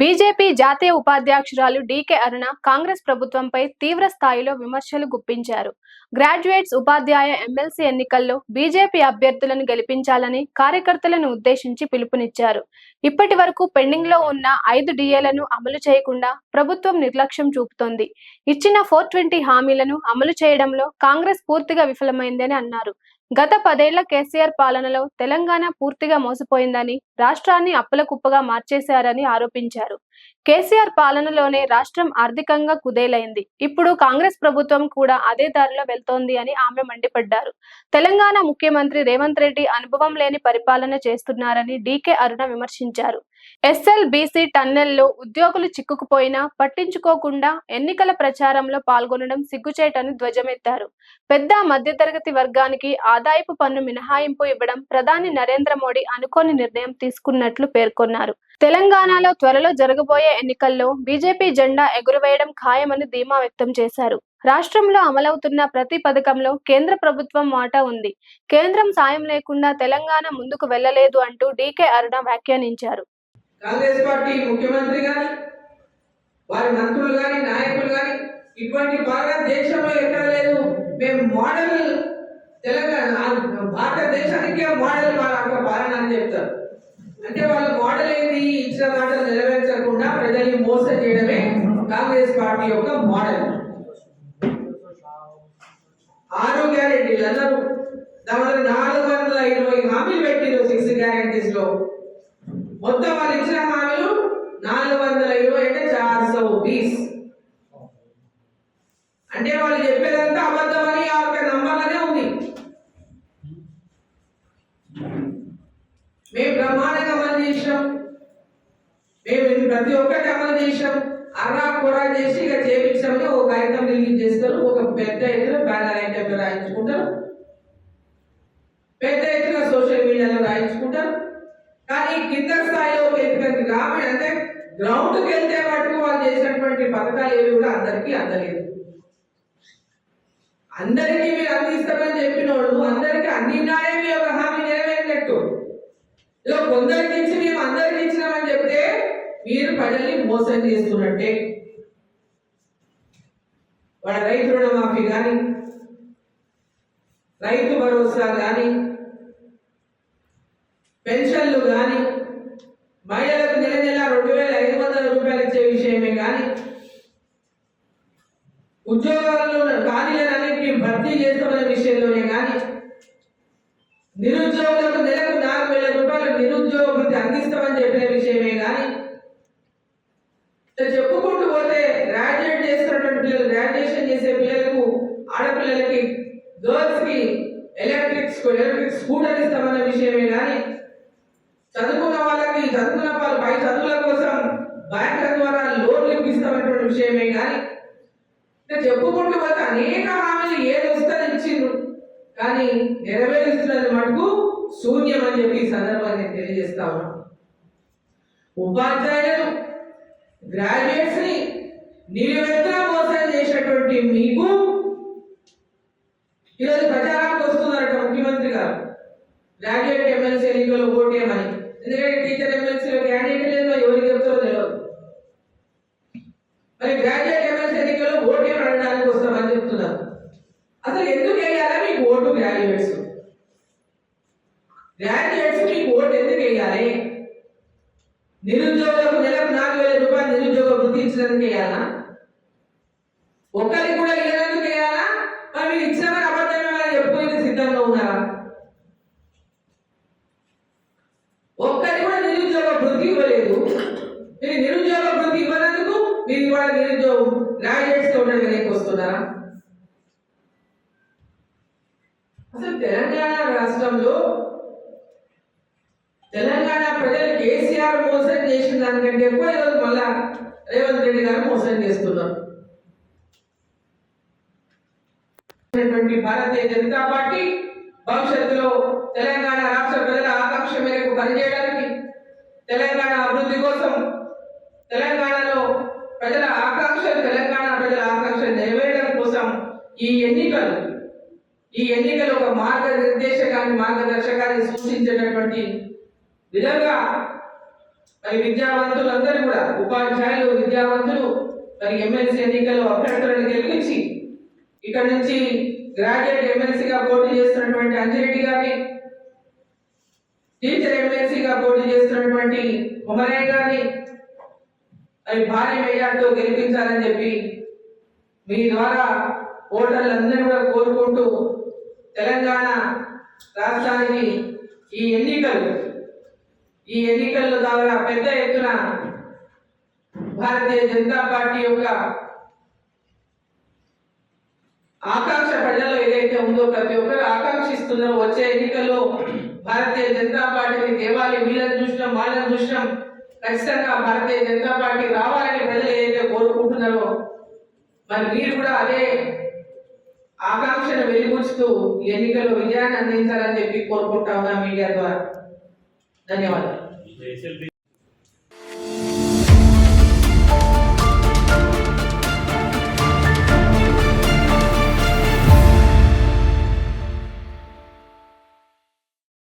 BJP జాతీయ ఉపాధ్యక్షురాలు DK అరుణ కాంగ్రెస్ ప్రభుత్వంపై తీవ్ర స్థాయిలో విమర్శలు గుప్పించారు. గ్రాడ్యుయేట్స్ ఉపాధ్యాయ ఎమ్మెల్సీ ఎన్నికల్లో బీజేపీ అభ్యర్థులను గెలిపించాలని కార్యకర్తలను ఉద్దేశించి పిలుపునిచ్చారు. ఇప్పటి వరకు పెండింగ్లో ఉన్న ఐదు డిఏలను అమలు చేయకుండా ప్రభుత్వం నిర్లక్ష్యం చూపుతోంది. ఇచ్చిన ఫోర్ ట్వంటీ హామీలను అమలు చేయడంలో కాంగ్రెస్ పూర్తిగా విఫలమైందని అన్నారు. గత పదేళ్ళ కేసీఆర్ పాలనలో తెలంగాణ పూర్తిగా మోసపోయిందని రాష్ట్రాన్ని అప్పుల కుప్పగా మార్చేశారని ఆరోపించారు. కేసీఆర్ పాలనలోనే రాష్ట్రం ఆర్థికంగా కుదేలైంది. ఇప్పుడు కాంగ్రెస్ ప్రభుత్వం కూడా అదే దారిలో వెళ్తోంది అని ఆమె మండిపడ్డారు. తెలంగాణ ముఖ్యమంత్రి రేవంత్ రెడ్డి అనుభవం లేని పరిపాలన చేస్తున్నారని డీకే అరుణ విమర్శించారు. ఎస్ఎల్బీసీ టన్నెల్లో ఉద్యోగులు చిక్కుకుపోయినా పట్టించుకోకుండా ఎన్నికల ప్రచారంలో పాల్గొనడం సిగ్గుచేటని ధ్వజమెత్తారు. పెద్ద మధ్యతరగతి వర్గానికి ఆదాయపు పన్ను మినహాయింపు ఇవ్వడం ప్రధాని నరేంద్ర మోడీ అనుకోని నిర్ణయం తీసుకున్నట్లు పేర్కొన్నారు. తెలంగాణలో త్వరలో జరగబోయే ఎన్నికల్లో బీజేపీ జెండా ఎగురవేయడం ఖాయమని ధీమా వ్యక్తం చేశారు. రాష్ట్రంలో అమలవుతున్న ప్రతి పథకంలో కేంద్ర ప్రభుత్వం వాటా ఉంది. కేంద్రం సాయం లేకుండా తెలంగాణ ముందుకు వెళ్ళలేదు అంటూ డీకే అరుణ వ్యాఖ్యానించారు. కాంగ్రెస్ పార్టీ ముఖ్యమంత్రి గాని వారి మంత్రులు గాని నాయకులు గాని ఇటువంటి భారతదేశంలో ఎక్కడ లేదు. మేము మోడల్ తెలంగాణ ఆ భారతదేశానికే మోడల్ పాలన అని చెప్తారు. అంటే వాళ్ళ మోడల్ ఏంటి ఇచ్చిన మాటలు నెరవేర్చకుండా ప్రజల్ని మోసం చేయడమే కాంగ్రెస్ పార్టీ యొక్క మోడల్. ఆరు గ్యారెంటీలు అన్నారు దాని నాలుగు వందల ఇరవై హామీలు పెట్టిండ్రు సిక్స్ గ్యారెంటీస్లో మొత్తం వాళ్ళు ఇచ్చిన హామీలు నాలుగు వందల ఇరవై అంటే చార్ సో బీస్. అంటే వాళ్ళు చెప్పేదంతా అబద్ధమని ఆ యొక్క నంబర్లోనే ఉంది. మేము బ్రహ్మాండంగా అమలు చేసాం మేము ఇది ప్రతి ఒక్కటి అమలు చేసాం అర్రా కూర చేసి ఇక చేపించామని ఒక కాగితం రిలీజ్ చేస్తారు. ఒక పెద్ద ఎత్తున బ్యానర్ ఐటమ్ రాయించుకుంటారు. పెద్ద ఎత్తున సోషల్ మీడియాలో రాయించుకుంటారు. కానీ కింద స్థాయిలో ఎత్తుకొని గ్రామీణ అంటే గ్రౌండ్కి వెళ్తే మటుకు వాళ్ళు చేసినటువంటి పథకాలు ఏవి కూడా అందరికీ అందలేదు. అందరికీ మీరు అందిస్తామని చెప్పినోడు అందరికీ అందినాడే మీ యొక్క హామీ నెరవేరినట్టు. ఇలా కొందరికి ఇచ్చి మేము అందరికి ఇచ్చినామని చెప్తే మీరు ప్రజల్ని మోసం చేస్తున్నట్టే. వాళ్ళ రైతు రుణమాఫీ కానీ రైతు భరోసా కానీ పెన్షన్లు కానీ మహిళలకు నెల నెల రెండు వేల ఐదు వందల రూపాయలు ఇచ్చే విషయమే కానీ ఉద్యోగాల్లో ఖాళీలన్నింటినీ భర్తీ చేస్తామనే విషయంలోనే కానీ నిరుద్యోగులకు నెలకు నాలుగు వేల రూపాయలు నిరుద్యోగ వృత్తి అందిస్తామని చెప్పిన విషయమే కానీ ఇట్లా చెప్పుకుంటూ పోతే గ్రాడ్యుయేట్ చేస్తున్నటువంటి పిల్లలు గ్రాడ్యుయేషన్ చేసే పిల్లలకు ఆడపిల్లలకి గర్ల్స్కి ఎలక్ట్రిక్ ఎలక్ట్రిక్ స్కూటర్ ఇస్తామన్న విషయమే కానీ చదువుకున్న వాళ్ళకి చదువుకున్న వాళ్ళు పై చదువుల కోసం బ్యాంకుల ద్వారా లోన్లు ఇప్పిస్తామన్నటువంటి విషయమే కానీ ఇట్లా చెప్పుకుంటూ పోతే అనేక హామీలు ఏది వస్తుందని ఇచ్చిండ్రు. కానీ నెరవేరుస్తున్నది మటుకు శూన్యం అని చెప్పి ఈ సందర్భంగా నేను తెలియజేస్తా ఉపాధ్యాయులు గ్రాడ్యుయేట్స్ని నిలువెత్తున మోసం చేసినటువంటి మీకు ఈరోజు ప్రచారానికి వస్తున్నారట ముఖ్యమంత్రి గారు. గ్రాడ్యుయేట్ ఎమ్మెల్సీ ఎన్నికల్లో ఓటేమని ఎందుకంటే టీచర్ ఎమ్మెల్సీలో క్యాండిడేట్ లేదు ఎవరికి చెప్తారో తెలియదు మరి గ్రాడ్యుయేట్ ఎమ్మెల్సీ ఎన్నికల్లో ఓటేయమని అనడానికి వస్తామని చెప్తున్నారు. అసలు ఎందుకు వేయాలా మీకు ఓటు గ్రాడ్యుయేట్స్? గ్రాడ్యుయేట్స్కి ఓటు ఎందుకు వేయాలి? నిరుద్యోగులకు నెలకు నాలుగు వేల రూపాయలు నిరుద్యోగ వృత్తి ఇచ్చినందుకు వేయాలా? ఒక్కరికి కూడా ఇవ్వడానికి వేయాలా? మరి మీరు ఇచ్చినామని అబద్ధమే చెప్పుకునే సిద్ధంగా ఉన్నారా? ఒక్కరి కూడా నిరుద్యోగ వృత్తి ఇవ్వలేదు. మీరు నిరుద్యోగ వృత్తి ఇవ్వనందుకు మీరు ఇవాళ నిరుద్యోగం గ్రాడ్యుయేట్స్ ఉండడానికి వస్తున్నారా? అసలు తెలంగాణ రాష్ట్రంలో మోసం చేసిన దానికంటే ఎక్కువ ఈరోజు మళ్ళా రేవంత్ రెడ్డి గారు మోసం చేస్తున్నారు. భారతీయ జనతా పార్టీ భవిష్యత్తులో తెలంగాణ రాష్ట్ర ప్రజల ఆకాంక్ష మేరకు పనిచేయడానికి తెలంగాణ అభివృద్ధి కోసం తెలంగాణలో ప్రజల ఆకాంక్ష తెలంగాణ ప్రజల ఆకాంక్ష నెరవేరడం కోసం ఈ ఎన్నికలు ఈ ఎన్నికలు ఒక మార్గనిర్దేశకాన్ని మార్గదర్శకాన్ని సూచించేటటువంటి విధంగా మరి విద్యావంతులందరూ కూడా ఉపాధ్యాయులు విద్యావంతులు మరి ఎమ్మెల్సీ ఎన్నికల్లో అభ్యర్థులను గెలిపించి ఇక్కడ నుంచి గ్రాడ్యుయేట్ ఎమ్మెల్సీగా పోటీ చేస్తున్నటువంటి అంజిరెడ్డి గారిని టీచర్ ఎమ్మెల్సీగా పోటీ చేస్తున్నటువంటి ఉమరయ్య గారిని మరి భారీ మెజార్టీతో గెలిపించాలని చెప్పి మీ ద్వారా ఓటర్లందరూ కూడా కోరుకుంటూ తెలంగాణ రాష్ట్రానికి ఈ ఎన్నికలు ఈ ఎన్నికల్లో ద్వారా పెద్ద ఎత్తున భారతీయ జనతా పార్టీ యొక్క ఆకాంక్ష ప్రజల్లో ఏదైతే ఉందో ప్రతి ఒక్కరు ఆకాంక్షిస్తున్నారో. వచ్చే ఎన్నికల్లో భారతీయ జనతా పార్టీని దేవాలి వీళ్ళని చూసినాం వాళ్ళని చూసినాం. ఖచ్చితంగా భారతీయ జనతా పార్టీ రావాలని ప్రజలు ఏదైతే కోరుకుంటున్నారో మరి మీరు కూడా అదే ఆకాంక్షను వెలిబుచ్చుతూ ఈ ఎన్నికల్లో విజయాన్ని అందించాలని చెప్పి కోరుకుంటా ఉన్నా మీడియా ద్వారా. ధన్యవాదాలు ఎస్ఎల్బి